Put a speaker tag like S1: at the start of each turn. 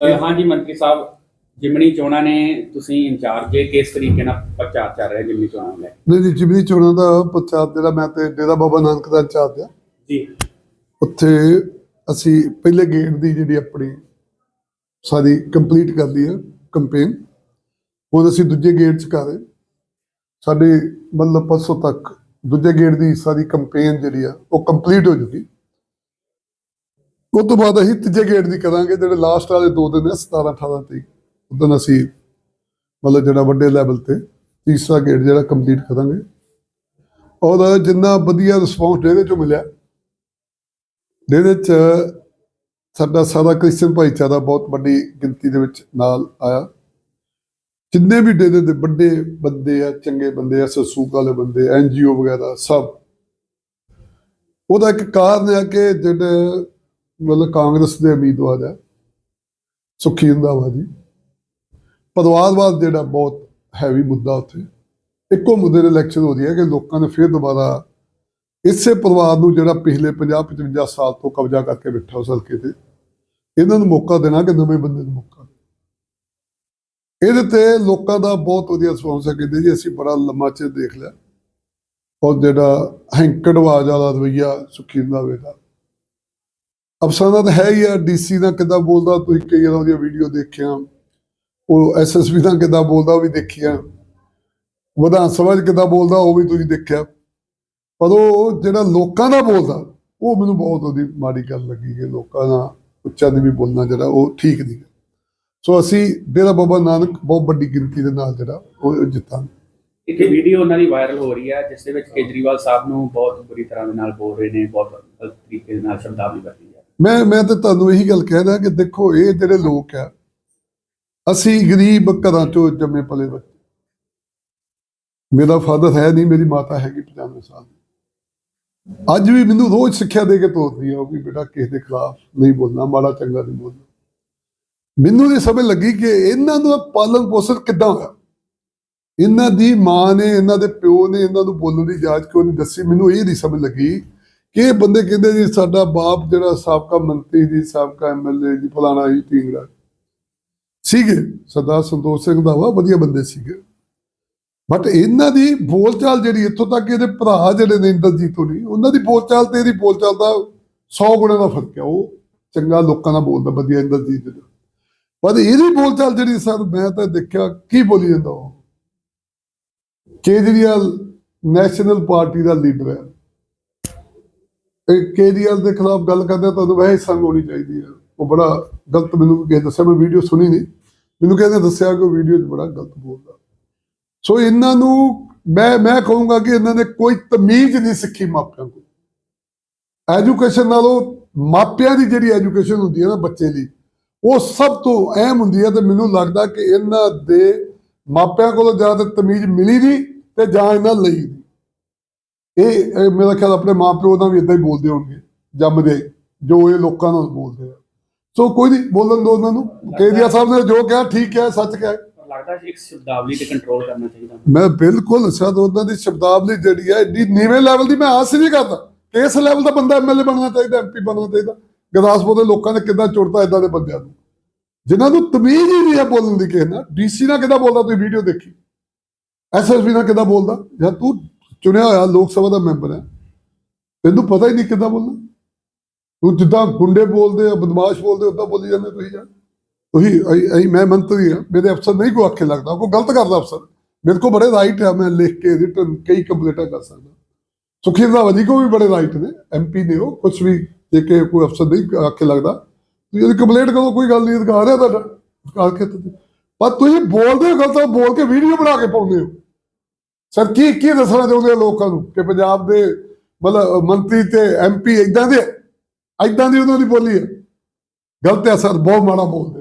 S1: ਹਾਂਜੀ ਮੰਤਰੀ ਸਾਹਿਬ ਜਿਮਣੀ ਚੋਣਾਂ ਨੇ ਤੁਸੀਂ ਇੰਚਾਰਜ ਜੇ ਕਿਸ ਤਰੀਕੇ ਨਾਲ ਪ੍ਰਚਾਰ ਚੱਲ ਰਿਹਾ ਜਿਮਣੀ ਚੋਣਾਂ ਕੇ?
S2: ਨਹੀਂ ਜੀ ਜਿਮਨੀ ਚੋਣਾਂ ਦਾ ਪ੍ਰਚਾਰ ਜਿਹੜਾ ਮੈਂ ਤੇ ਡੇਰਾ ਬਾਬਾ ਨਾਨਕ ਦਾ ਇੰਚਾਰਜ ਆ
S1: ਜੀ।
S2: ਉੱਥੇ ਅਸੀਂ ਪਹਿਲੇ ਗੇੜ ਦੀ ਜਿਹੜੀ ਆਪਣੀ ਸਾਰੀ ਕੰਪਲੀਟ ਕਰ ਲਈ ਹੈ ਕੰਪੇਨ ਹੁਣ ਅਸੀਂ ਦੂਜੇ ਗੇੜ ਚ ਕਰ ਰਹੇ। ਸਾਡੇ ਮਤਲਬ ਪਰਸੋਂ ਤੱਕ ਦੂਜੇ ਗੇੜ ਦੀ ਸਾਰੀ ਕੰਪੇਨ ਜਿਹੜੀ ਆ ਉਹ ਕੰਪਲੀਟ ਹੋ ਜੂਗੀ। ਉਸ ਤੋਂ ਬਾਅਦ ਅਸੀਂ ਤੀਜੇ ਗੇੜ ਦੀ ਕਰਾਂਗੇ, ਜਿਹੜੇ ਲਾਸਟ ਵਾਲੇ ਦੋ ਦਿਨ ਨੇ 17 18 ਤਰੀਕ। ਉਦੋਂ ਅਸੀਂ ਮਤਲਬ ਜਿਹੜਾ ਵੱਡੇ ਲੈਵਲ ਤੇ ਤੀਸਰਾ ਗੇੜ ਜਿਹੜਾ ਕੰਪਲੀਟ ਕਰਾਂਗੇ। ਔਰ ਜਿੰਨਾ ਵਧੀਆ ਰਿਸਪੌਂਸ ਇਹਦੇ ਚੋਂ ਮਿਲਿਆ ਜਿਹਦੇ ਚ ਸਾਡਾ ਸਾਰਾ ਕ੍ਰਿਸਚਨ ਭਾਈਚਾਰਾ ਬਹੁਤ ਵੱਡੀ ਗਿਣਤੀ ਦੇ ਵਿੱਚ ਨਾਲ ਆਇਆ। ਜਿੰਨੇ ਵੀ ਡੇਰੇ ਦੇ ਵੱਡੇ ਬੰਦੇ ਆ, ਚੰਗੇ ਬੰਦੇ ਆ, ਸਸੂਕ ਵਾਲੇ ਬੰਦੇ ਐਨਜੀਓ ਵਗੈਰਾ ਸਭ, ਉਹਦਾ ਇੱਕ ਕਾਰਨ ਹੈ ਕਿ ਜਿਹੜੇ ਮਤਲਬ ਕਾਂਗਰਸ ਦੇ ਉਮੀਦਵਾਰ ਹੈ, ਸੁਖੀ ਰੰਧਾਵਾ ਜੀ। ਪਰਿਵਾਰਵਾਦ ਜਿਹੜਾ ਬਹੁਤ ਹੈਵੀ ਮੁੱਦਾ ਉੱਥੇ। ਇੱਕੋ ਮੁੱਦੇ ਦੇ ਇਲੈਕਸ਼ਨ ਹੋ ਰਹੀ ਹੈ ਕਿ ਲੋਕਾਂ ਨੇ ਫਿਰ ਦੁਬਾਰਾ ਇਸੇ ਪਰਿਵਾਰ ਨੂੰ ਜਿਹੜਾ ਪਿਛਲੇ 50 55 ਸਾਲ ਤੋਂ ਕਬਜ਼ਾ ਕਰਕੇ ਬੈਠਾ ਉਸ ਹਲਕੇ ਤੇ, ਇਹਨਾਂ ਨੂੰ ਮੌਕਾ ਦੇਣਾ ਕਿ ਨਵੇਂ ਬੰਦੇ ਨੂੰ ਮੌਕਾ ਇਹਦੇ ਤੇ ਲੋਕਾਂ ਦਾ ਬਹੁਤ ਵਧੀਆ ਰਿਸਪੌਂਸ ਹੈ ਕਹਿੰਦੇ ਜੀ, ਅਸੀਂ ਬੜਾ ਲੰਮਾ ਚਿਰ ਦੇਖ ਲਿਆ। ਔਰ ਜਿਹੜਾ ਹੈਂਕੜਵਾਜ ਵਾਲਾ ਰਵਈਆ ਸੁਖੀ ਰੰਧਾਵੇ ਦਾ ਅਫਸਰਾਂ ਦਾ ਤਾਂ ਹੈ ਹੀ ਆ ਡੀਸੀ ਦਾ ਕਿੱਦਾਂ ਬੋਲਦਾ, ਤੁਸੀਂ ਕਈ ਵਾਰ ਉਹਦੀਆਂ ਵੀਡੀਓ ਦੇਖਿਆ। ਉਹ ਐਸਐਸਪੀ ਦਾ ਕਿੱਦਾਂ ਬੋਲਦਾ, ਉਹ ਵੀ ਦੇਖਿਆ। ਵਿਧਾਨ ਸਭਾ 'ਚ ਕਿੱਦਾਂ ਬੋਲਦਾ, ਉਹ ਵੀ ਤੁਸੀਂ ਦੇਖਿਆ। ਪਰ ਉਹ ਜਿਹੜਾ ਲੋਕਾਂ ਦਾ ਬੋਲਦਾ, ਉਹ ਮੈਨੂੰ ਬਹੁਤ ਉਹਦੀ ਮਾੜੀ ਗੱਲ ਲੱਗੀ ਕਿ ਲੋਕਾਂ ਦਾ ਉੱਚਾ ਨਹੀਂ ਵੀ ਬੋਲਣਾ ਜਿਹੜਾ, ਉਹ ਠੀਕ ਨਹੀਂ। ਸੋ ਅਸੀਂ ਡੇਰਾ ਬਾਬਾ ਨਾਨਕ ਬਹੁਤ ਵੱਡੀ ਗਿਣਤੀ ਦੇ ਨਾਲ ਜਿਹੜਾ, ਉਹ ਜਿੱਤਾਂਗੇ।
S1: ਇੱਕ ਵੀਡੀਓ ਉਹਨਾਂ ਦੀ ਵਾਇਰਲ ਹੋ ਰਹੀ ਹੈ ਜਿਸ ਦੇ ਵਿੱਚ ਕੇਜਰੀਵਾਲ ਸਾਹਿਬ ਨੂੰ ਬਹੁਤ ਬੁਰੀ ਤਰ੍ਹਾਂ ਦੇ ਨਾਲ ਬੋਲ ਰਹੇ ਨੇ, ਬਹੁਤ ਗਲਤ ਤਰੀਕੇ ਦੇ ਨਾਲ ਸ਼ਬਦਾਵਲੀ ਵਰਤੀ ਜਾ
S2: ਮੈਂ ਮੈਂ ਤਾਂ ਤੁਹਾਨੂੰ ਇਹੀ ਗੱਲ ਕਹਿ ਰਿਹਾ ਕਿ ਦੇਖੋ, ਇਹ ਜਿਹੜੇ ਲੋਕ ਆ, ਅਸੀਂ ਗਰੀਬ ਘਰਾਂ ਚੋਂ ਜੰਮੇ ਪਲੇ ਬੱਚੇ। ਮੇਰਾ ਫਾਦਰ ਹੈ ਨਹੀਂ, ਮੇਰੀ ਮਾਤਾ ਹੈਗੀ 95 ਸਾਲ ਦੀ। ਅੱਜ ਵੀ ਮੈਨੂੰ ਰੋਜ਼ ਸਿੱਖਿਆ ਦੇ ਕੇ ਤੋਰਦੀ ਆ, ਉਹ ਵੀ ਬੇਟਾ ਕਿਸੇ ਦੇ ਖਿਲਾਫ ਨਹੀਂ ਬੋਲਣਾ, ਮਾੜਾ ਚੰਗਾ ਨਹੀਂ ਬੋਲਣਾ। ਮੈਨੂੰ ਇਹ ਸਮਝ ਲੱਗੀ ਕਿ ਇਹਨਾਂ ਨੂੰ ਪਾਲਣ ਪੋਸ਼ਣ ਕਿੱਦਾਂ ਹੋਇਆ? ਇਹਨਾਂ ਦੀ ਮਾਂ ਨੇ, ਇਹਨਾਂ ਦੇ ਪਿਓ ਨੇ ਇਹਨਾਂ ਨੂੰ ਬੋਲਣ ਦੀ ਜਾਂਚ ਕਿਉਂ ਨਹੀਂ ਦੱਸੀ? ਮੈਨੂੰ ਇਹ ਨਹੀਂ ਸਮਝ ਲੱਗੀ ਕਿ ਇਹ ਬੰਦੇ ਕਹਿੰਦੇ ਜੀ ਸਾਡਾ ਬਾਪ ਜਿਹੜਾ ਸਾਬਕਾ ਮੰਤਰੀ ਜੀ ਸਾਬਕਾ ਐਮਐਲਏ ਜੀ, ਫਲਾਣਾ ਜੀ ਟਿੰਗੜਾ ਸੀਗੇ, ਸਰਦਾਰ ਸੰਤੋਖ ਸਿੰਘ ਦਾ ਵਾ, ਵਧੀਆ ਬੰਦੇ ਸੀਗੇ। ਬਟ ਇਹਨਾਂ ਦੀ ਬੋਲਚਾਲ ਜਿਹੜੀ ਇੱਥੋਂ ਤੱਕ ਇਹਦੇ ਭਰਾ ਜਿਹੜੇ ਨੇ ਇੰਦਰਜੀਤ ਹੋਣੀ, ਉਹਨਾਂ ਦੀ ਬੋਲਚਾਲ ਤੇ ਇਹਦੀ ਬੋਲਚਾਲ ਦਾ 100 ਗੁਣਾ ਦਾ ਫ਼ਰਕ ਹੈ। ਉਹ ਚੰਗਾ ਲੋਕਾਂ ਨਾਲ ਬੋਲਦਾ, ਵਧੀਆ ਇੰਦਰਜੀਤ ਜਿਹੜਾ ਪਰ ਇਹਦੀ ਬੋਲਚਾਲ ਜਿਹੜੀ ਸਰ, ਮੈਂ ਤਾਂ ਦੇਖਿਆ, ਕੀ ਬੋਲੀ ਜਾਂਦਾ ਉਹ? ਕੇਜਰੀਵਾਲ ਨੈਸ਼ਨਲ ਪਾਰਟੀ ਦਾ ਲੀਡਰ ਹੈ। ਇਹ ਦੇ ਖਿਲਾਫ ਗੱਲ ਕਰਦੇ ਆ, ਤੁਹਾਨੂੰ ਵੈਸੇ ਸੰਗ ਹੋਣੀ ਚਾਹੀਦੀ ਹੈ ਉਹ ਬੜਾ ਗਲਤ ਮੈਨੂੰ ਕਿਸੇ ਦੱਸਿਆ ਮੈਂ ਵੀਡੀਓ ਸੁਣੀ ਨਹੀਂ। ਮੈਨੂੰ ਕਹਿੰਦੇ ਦੱਸਿਆ ਕਿ ਵੀਡੀਓ 'ਚ ਬੜਾ ਗਲਤ ਬੋਲਦਾ। ਸੋ ਇਹਨਾਂ ਨੂੰ ਮੈਂ ਮੈਂ ਕਹੂੰਗਾ ਕਿ ਇਹਨਾਂ ਨੇ ਕੋਈ ਤਮੀਜ਼ ਨਹੀਂ ਸਿੱਖੀ ਮਾਪਿਆਂ ਕੋਲ। ਐਜੂਕੇਸ਼ਨ ਨਾਲੋਂ ਮਾਪਿਆਂ ਦੀ ਜਿਹੜੀ ਐਜੂਕੇਸ਼ਨ ਹੁੰਦੀ ਹੈ ਨਾ ਬੱਚੇ ਲਈ ਉਹ ਸਭ ਤੋਂ ਅਹਿਮ ਹੁੰਦੀ ਹੈ ਤੇ ਮੈਨੂੰ ਲੱਗਦਾ ਕਿ ਇਹਨਾਂ ਦੇ ਮਾਪਿਆਂ ਕੋਲੋਂ ਜ਼ਿਆਦਾ ਤਮੀਜ਼ ਮਿਲੀ ਨਹੀਂ ਤੇ ਜਾਂ ਇਹਨਾਂ ਲਈ ਨਹੀਂ। ਇਹ ਮੇਰਾ ਖਿਆਲ ਆਪਣੇ ਮਾਪਿਓ ਨਾਲ ਵੀ ਇਦਾਂ ਹੀ ਬੋਲਦੇ ਹੋਣਗੇ ਜੰਮਦੇ ਜੋ ਇਹ ਲੋਕਾਂ ਨਾਲ ਬੋਲਦੇ ਆ। ਸੋ ਕੋਈ ਨਹੀਂ ਬੋਲਣ ਦੋ ਉਹਨਾਂ ਨੂੰ। ਕੇਜਰੀਆ ਸਾਹਿਬ ਨੇ ਜੋ ਕਿਹਾ ਠੀਕ ਹੈ ਸੱਚ ਕਿਹਾ।
S1: ਪਰ ਲੱਗਦਾ ਸੀ ਇੱਕ ਸ਼ਬਦਾਵਲੀ ਤੇ ਕੰਟਰੋਲ ਕਰਨਾ ਚਾਹੀਦਾ।
S2: ਮੈਂ ਬਿਲਕੁਲ ਸ਼ਾਇਦ ਉਹਨਾਂ ਦੀ ਸ਼ਬਦਾਵਲੀ ਜਿਹੜੀ ਹੈ ਏਡੀ ਨੀਵੇਂ ਲੈਵਲ ਦੀ ਮੈਂ ਆਸ ਨਹੀਂ ਕਰਦਾ। ਇਸ ਲੈਵਲ ਦਾ ਬੰਦਾ ਐਮਐਲਏ ਬਣਨਾ ਚਾਹੀਦਾ ਐਮਪੀ ਬਣਨਾ ਚਾਹੀਦਾ। ਗੁਰਦਾਸਪੁਰ ਦੇ ਲੋਕਾਂ ਨੇ ਕਿੱਦਾਂ ਚੁੜਤਾ ਇਦਾਂ ਦੇ ਬੰਦਿਆਂ ਨੂੰ। ਜਿਨ੍ਹਾਂ ਨੂੰ ਤਮੀਜ਼ ਹੀ ਨਹੀਂ ਹੈ ਬੋਲਣ ਦੀ ਕਿਸੇ ਨਾਲ। ਡੀਸੀ ਨਾਲ ਕਿੱਦਾਂ ਬੋਲਦਾ ਤੁਸੀਂ ਵੀਡੀਓ ਦੇਖੀ। ਐਸਐਸਪੀ ਨਾਲ ਕਿੱਦਾਂ ਬੋਲਦਾ? ਜਾਂ ਤੂੰ ਚੁਣਿਆ ਹੋਇਆ ਲੋਕ ਸਭਾ ਦਾ ਮੈਂਬਰ ਹੈ। ਤੈਨੂੰ ਪਤਾ ਹੀ ਨਹੀਂ ਕਿੱਦਾਂ ਬੋਲਣਾ। ਤੂੰ ਜਿੱਦਾਂ ਗੁੰਡੇ ਬੋਲਦੇ ਆ, ਬਦਮਾਸ਼ ਬੋਲਦੇ ਉਦਾਂ ਬੋਲੀ ਜਾਂਦੇ ਤੁਸੀਂ ਜਾਂ ਤੁਸੀਂ ਅਈ- ਮੈਂ ਮੰਤਰੀ ਆ ਮੇਰੇ ਅਫਸਰ ਨਹੀਂ ਕੋਈ ਆਖੇ ਲੱਗਦਾ, ਕੋਈ ਗਲਤ ਕਰਦਾ ਅਫਸਰ। ਮੇਰੇ ਕੋਲ ਬੜੇ ਰਾਈਟ ਆ, ਮੈਂ ਲਿਖ ਕੇ ਰਿਟਨ ਕਈ ਕੰਪਲੀਟਾਂ ਕਰ ਸਕਦਾ। ਸੁਖੀ ਰੰਧਾਵਾ ਕੋ ਵੀ ਬੜੇ ਰਾਈਟ ਨੇ ਐਮਪੀ ਨੇ ਉਹ ਕੁਝ ਵੀ ਜੇ ਕਿ ਕੋਈ ਅਫਸਰ ਨਹੀਂ ਆਖੇ ਲੱਗਦਾ। ਤੁਸੀਂ ਇਹਦੀ ਕੰਪਲੇਂਟ ਕਰੋ, ਕੋਈ ਗੱਲ ਨਹੀਂ, ਅਧਿਕਾਰ ਹੈ ਤੁਹਾਡਾ, ਅਧਿਕਾਰ ਖੇਤਰ ਪਰ ਤੁਸੀਂ ਬੋਲਦੇ ਹੋ ਗਲਤ, ਬੋਲ ਕੇ ਵੀਡੀਓ ਬਣਾ ਕੇ ਪਾਉਂਦੇ ਹੋ। ਸਰ, ਕੀ ਕੀ ਦੱਸਣਾ ਚਾਹੁੰਦੇ ਲੋਕਾਂ ਨੂੰ ਕਿ ਪੰਜਾਬ ਦੇ ਮਤਲਬ ਮੰਤਰੀ ਤੇ ਐਮਪੀ ਇਦਾਂ ਦੇ ਇਦਾਂ ਦੀ ਉਹਨਾਂ ਦੀ ਬੋਲੀ ਹੈ ਗਲਤ ਹੈ ਸਰ, ਬਹੁਤ ਮਾੜਾ ਬੋਲਦੇ